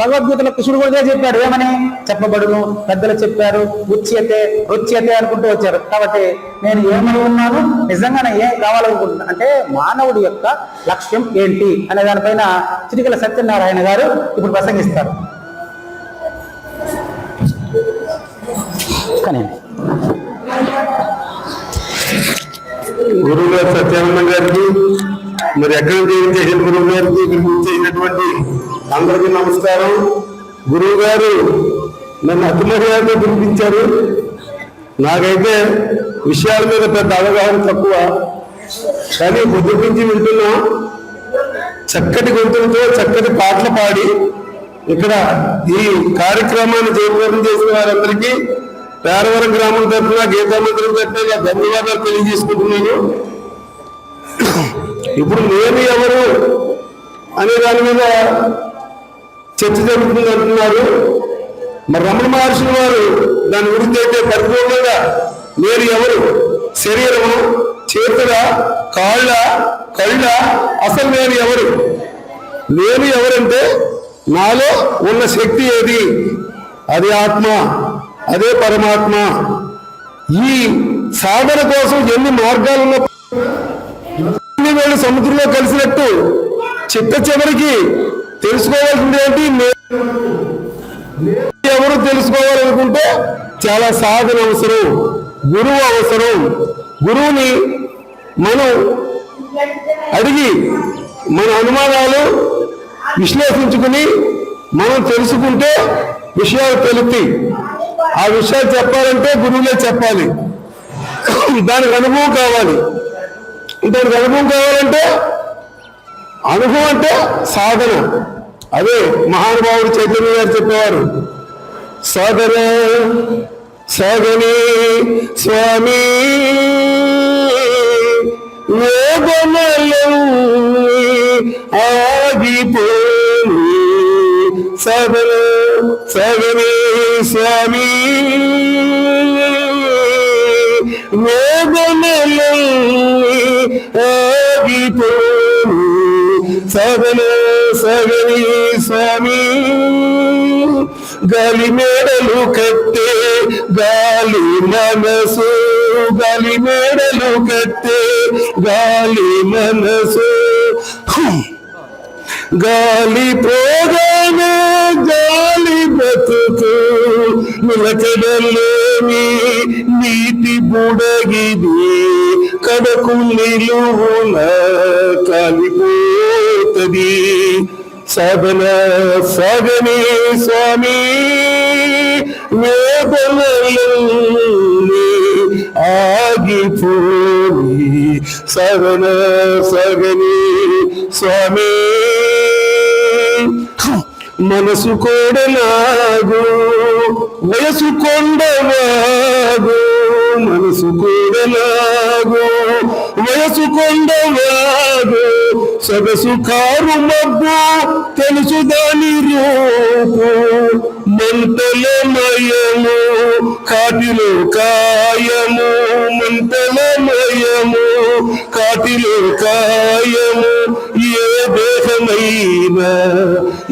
భగవద్గీతలో కృష్ణుడు కూడా చెప్పాడు. ఏమని? చెప్పబడును. పెద్దలు చెప్పారు. ఉచ్యతే రుచ్యతే అనుకుంటూ వచ్చారు. కాబట్టి నేను ఏమని ఉన్నాను? నిజంగానే ఏం కావాలనుకుంటున్నా? అంటే మానవుడి యొక్క లక్ష్యం ఏంటి? అనే దానిపైన చిటికల సత్యనారాయణ గారు ఇప్పుడు ప్రసంగిస్తారు. కానీ గురువు గారు సత్యానంద గారికి మరి ఎక్కడ చేసిన గురువు గారికి ఇక్కడ చేసినటువంటి అందరికీ నమస్కారం. గురువు గారు నన్ను అతిమర్యాదగా పిలిపించారు. నాకైతే విషయాల మీద పెద్ద అవగాహన తక్కువ. కానీ పొద్దు నుంచి వింటున్నా. చక్కటి గొంతులతో చక్కటి పాటలు పాడి ఇక్కడ ఈ కార్యక్రమాన్ని జయప్రదం చేసిన వారందరికీ పేరవరం గ్రామం తరఫున గీతా మందిరం తరఫున ధన్యవాదాలు తెలియజేసుకుంటున్నాను. ఇప్పుడు నేను ఎవరు అనే దాని మీద చర్చ జరుగుతుంది అంటున్నారు మరి రమణ మహర్షి వారు దాని గురించి అయితే పరిపూర్ణంగా నేను ఎవరు? శరీరము చేతుల కాళ్ళ కళ్ళ అసలు నేను ఎవరు? నేను ఎవరంటే నాలో ఉన్న శక్తి ఏది? అది ఆత్మ అదే పరమాత్మ. ఈ సాధన కోసం ఎన్ని మార్గాలు వేళ వేళ్ళు సముద్రంలో కలిసినట్టు చిట్ట చివరికి తెలుసుకోవాల్సింది ఏంటి? ఎవరు తెలుసుకోవాలనుకుంటే చాలా సాధన అవసరం గురువు అవసరం. గురువుని మనం అడిగి మన అనుమానాలు విశ్లేషించుకుని మనం తెలుసుకుంటే విషయాలు తెలుస్తాయి. ఆ విషయాలు చెప్పాలంటే గురువులే చెప్పాలి. దానికి అనుభవం కావాలి. దానికి అనుభవం కావాలంటే అనుభవం అంటే సాధన. అదే మహానుభావుడు చైతన్య గారు చెప్పేవారు. సాధన సాధనే స్వామి ఆగిపోయి సాధన సాగని స్వామి. వేదనలు ఆగిపో సాధన సగరి స్వామి. గాలి మేడలు కట్టే గాలి మనసు. గాలి మేడలు కట్టే గాలి మనసు. గాలి పోగానే గాలి బతుకు. నిలకడలేమి నీటి బుడగిది. కడకు నిలువున కాలిపోతది సబల సగని స్వామి వేదనలన్నీ ఆగిపోయి సగన సగని స్వామి. మనసు కోడలాగు వయసు కొండవాగు మనసు కోడలాగు వయసు కొండవాగు సొగసు కారు మబ్బు తెలుసు దాని రూపు. మంటల మయము కాటిలో కాయము మంటల మయము కాటిలో కాయము. ఏ దేహమైనా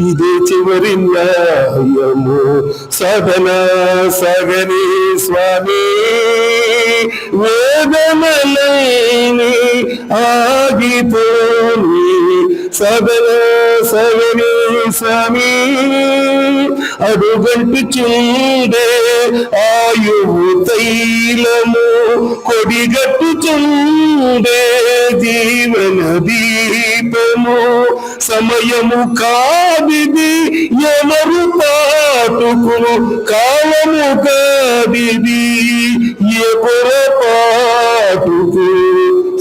ఇది చివరి న్యాయము. సదన సగని స్వామి వేదమలైని ఆగిపోని. సదన సగని స్వామి అడుగంటు చూడే ఆయువు తైలము కొడిగట్టు చూడే జీవన దీపము సమయము కాదిది ఎవరు పాటుకును కాలము కాదిది ఏ పొరపాటుకు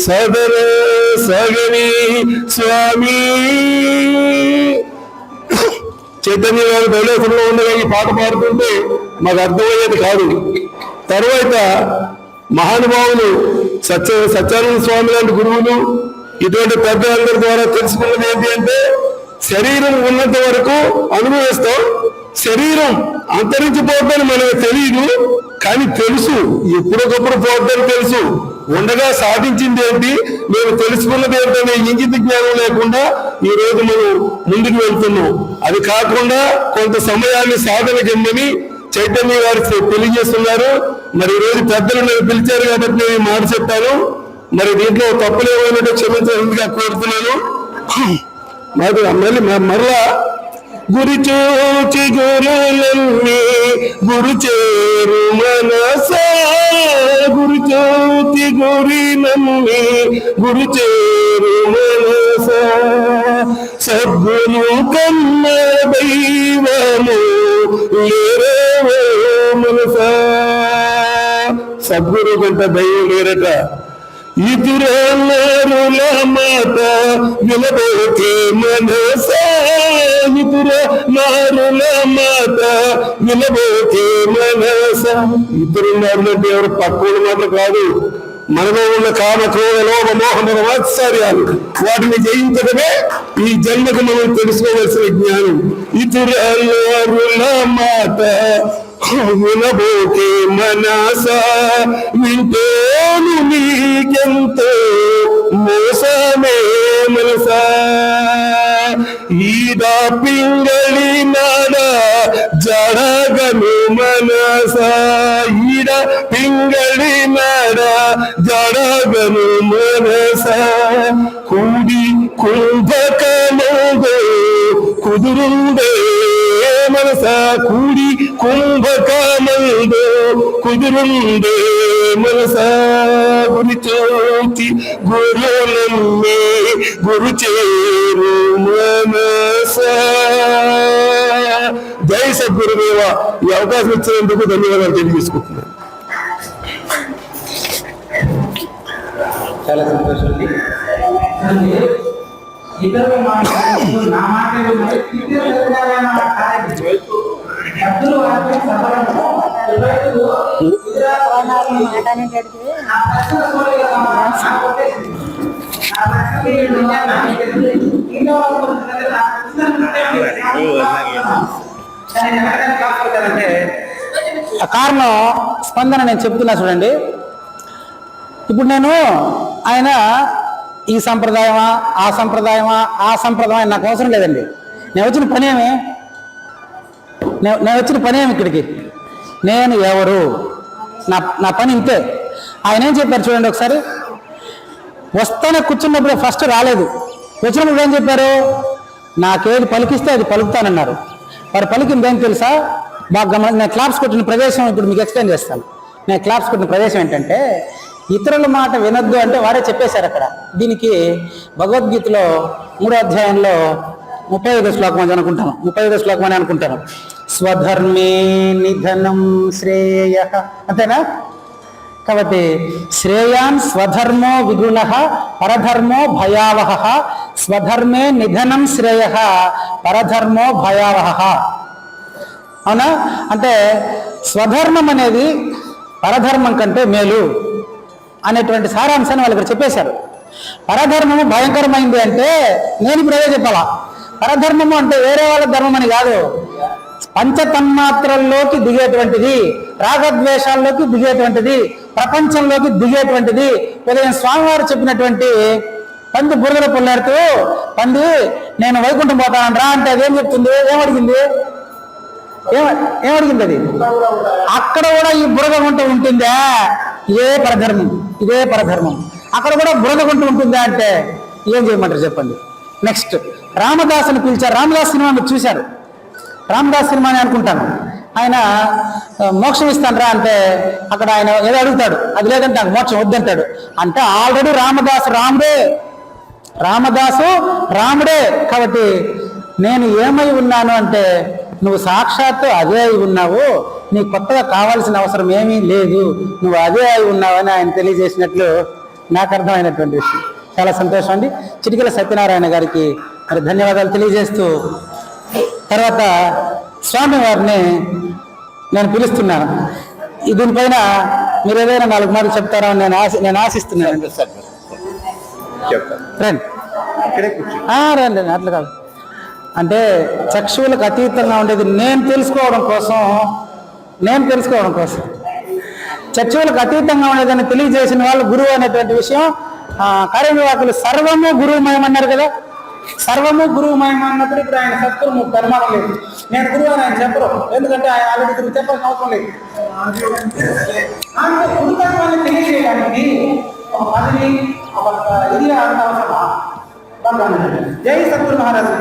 సదర సగని స్వామి. చైతన్య గారు బయలుదేరంలో ఉండగా ఈ పాట పాడుతుంటే మాకు అర్థమయ్యేది కాదు. తర్వాత మహానుభావులు సత్య సత్యానంద స్వామి లాంటి గురువులు ఇటువంటి పెద్దలందరి ద్వారా తెలుసుకున్నది ఏంటి అంటే శరీరం ఉన్నంత వరకు అనుభవిస్తాం. శరీరం అంతరించిపోద్దని మనకు తెలియదు కానీ తెలుసు. ఎప్పుడొకప్పుడు పోద్దని తెలుసు. ఉండగా సాధించింది ఏంటి? మేము తెలుసుకున్నది ఏంటనే ఇంగిత జ్ఞానం లేకుండా ఈ రోజు మనం ముందుకు వెళ్తున్నాం. అది కాకుండా కొంత సమయాన్ని సాధన కిందని చైతన్య గారు తెలియజేస్తున్నారు. మరి ఈ రోజు పెద్దలు నేను పిలిచారు కాబట్టి నేను మాట చెప్పాను. మరి దీంట్లో తప్పులు ఏమైనా క్షమించాల్సిందిగా కోరుతున్నాను. మరి మళ్ళీ మరలా గురి చూచి గురులన్నీ గురు చేరు మనస గురు గురి నమ్మి గురు చేరు మనస. సద్గురు కన్న దైవము మనస. సద్గురు కంట దైవం లేరట. ఇతురన్నరుల మాట వినబోకే మనస. ఇతుర నారుల మాట వినబోకే మనస. ఇతరులు అంటే ఎవరు పక్కన మాట కాదు. మనలో ఉన్న కామ క్రోధ లోభ మోహన వాత్సర్యాలు వాటిని జయించడమే ఈ జన్మకు మనం తెలుసుకోవలసిన జ్ఞానం. ఇతరుల మాట వినబోకే మనస వింటేను నీకెంతో మోసమే మనసా. ఈదా పింగళి నాడ జడగను మనస ఈడ పింగళి నాడ జడగను మనస కూడి కుంభకముగో కుదురుండే మనస కూడి కుంభకమందు కుదురుండే మనస గురి చోటి గురులమ్మే గురు చేరు మనస జై సద్గురుదేవ. ఈ అవకాశం ఇచ్చినందుకు ధన్యవాదాలు తెలియజేసుకుంటున్నాను. చాలా సంతోషం ఇతరుల మాట నా మాట. శబ్దులు కారణం స్పందన నేను చెప్తున్నా చూడండి. ఇప్పుడు నేను ఆయన ఈ సంప్రదాయమా ఆ సంప్రదాయమా ఆ సంప్రదాయం నాకు అవసరం లేదండి. నేను వచ్చిన పని ఏమి? నేను వచ్చిన పని ఏమి ఇక్కడికి? నేను ఎవరు? నా నా పని ఇంతే. ఆయన ఏం చెప్పారు చూడండి ఒకసారి? వస్తానే కూర్చున్నప్పుడు ఫస్ట్ రాలేదు. వచ్చినప్పుడు ఏం చెప్పారు? నాకేది పలికిస్తే అది పలుకుతానన్నారు. వారు పలికింది ఏం తెలుసా? బాగా గమని నేను క్లాప్స్ కొట్టిన ప్రదేశం ఇప్పుడు మీకు ఎక్స్ప్లెయిన్ చేస్తాను. నేను క్లాప్స్ కొట్టిన ప్రదేశం ఏంటంటే ఇతరుల మాట వినొద్దు అంటే వారే చెప్పేశారు అక్కడ. దీనికి భగవద్గీతలో మూడో అధ్యాయంలో ముప్పై ఐదో శ్లోకం అని అనుకుంటాను. ముప్పై ఐదో శ్లోకం అని అనుకుంటాను. స్వధర్మే నిధనం శ్రేయ. అంతేనా? కాబట్టి శ్రేయాన్ స్వధర్మో విగుణ పరధర్మో భయావహ. స్వధర్మే నిధనం శ్రేయ పరధర్మో భయావహ. అవునా? అంటే స్వధర్మం అనేది పరధర్మం కంటే మేలు అనేటువంటి సారాంశాన్ని వాళ్ళు ఇక్కడ చెప్పేశారు. పరధర్మము భయంకరమైంది అంటే నేను ఇప్పుడు అదే చెప్పాలా? పరధర్మము అంటే వేరే వాళ్ళ ధర్మం అని కాదు. పంచతన్మాత్రల్లోకి దిగేటువంటిది రాగద్వేషాల్లోకి దిగేటువంటిది ప్రపంచంలోకి దిగేటువంటిది. ఉదయం స్వామివారు చెప్పినటువంటి పంది బురదలో పొల్లాడుతూ పంది నేను వైకుంఠం పోతాను రా అంటే అదేం చెప్తుంది? ఏమడిగింది ఏమ ఏమడిగింది అది? అక్కడ కూడా ఈ బురద గుంట ఉంటుందా? ఇదే పరధర్మం ఇదే పరధర్మం. అక్కడ కూడా బురద గుంట ఉంటుందా అంటే ఏం చేయమంటారు చెప్పండి. నెక్స్ట్ రామదాసుని పిలిచారు. రామదాస్ సినిమా మీరు చూశారు. రామదాస్ సినిమా అని అనుకుంటాను. ఆయన మోక్షం ఇస్తాను రా అంటే అక్కడ ఆయన ఏదో అడుగుతాడు. అది లేదంటే నాకు మోక్షం వద్దంటాడు. అంటే ఆల్రెడీ రామదాసు రాముడే. రామదాసు రాముడే. కాబట్టి నేను ఏమై ఉన్నాను అంటే నువ్వు సాక్షాత్తు అదే అయి ఉన్నావు. నీ కొత్తగా కావాల్సిన అవసరం ఏమీ లేదు. నువ్వు అదే అయి ఉన్నావు అని ఆయన తెలియజేసినట్లు నాకు అర్థమైనటువంటి విషయం. చాలా సంతోషం అండి. చిటికల సత్యనారాయణ గారికి మరి ధన్యవాదాలు తెలియజేస్తూ తర్వాత స్వామి వారిని నేను పిలుస్తున్నాను దీనిపైన మీరు ఏదైనా నాలుగు మాటలు చెప్తారా అని నేను ఆశ నేను ఆశిస్తున్నాను. రండి రండి. రండి, అట్లా కాదు. అంటే చక్షువులకు అతీతంగా ఉండేది నేను తెలుసుకోవడం కోసం నేను తెలుసుకోవడం కోసం. చక్షువులకు అతీతంగా ఉండేదని తెలియజేసిన వాళ్ళు గురువు అనేటువంటి విషయం కార్యనిర్వాహకులు సర్వము గురువుమయం అన్నారు కదా. సర్వము గురువుమయం అన్నప్పుడు ఇప్పుడు ఆయన సత్తులు మీకు లేదు నేను గురువు అని ఆయన చెప్పరు ఎందుకంటే ఆయన ఆల్రెడీ గురువు చెప్పాల్సిన అవసరం లేదు. అంటే గురుతత్వాన్ని తెలియజేయడానికి ఒక పదిని ఒక ఇది అంత అవసరమా జై సద్గురు మహారాజు.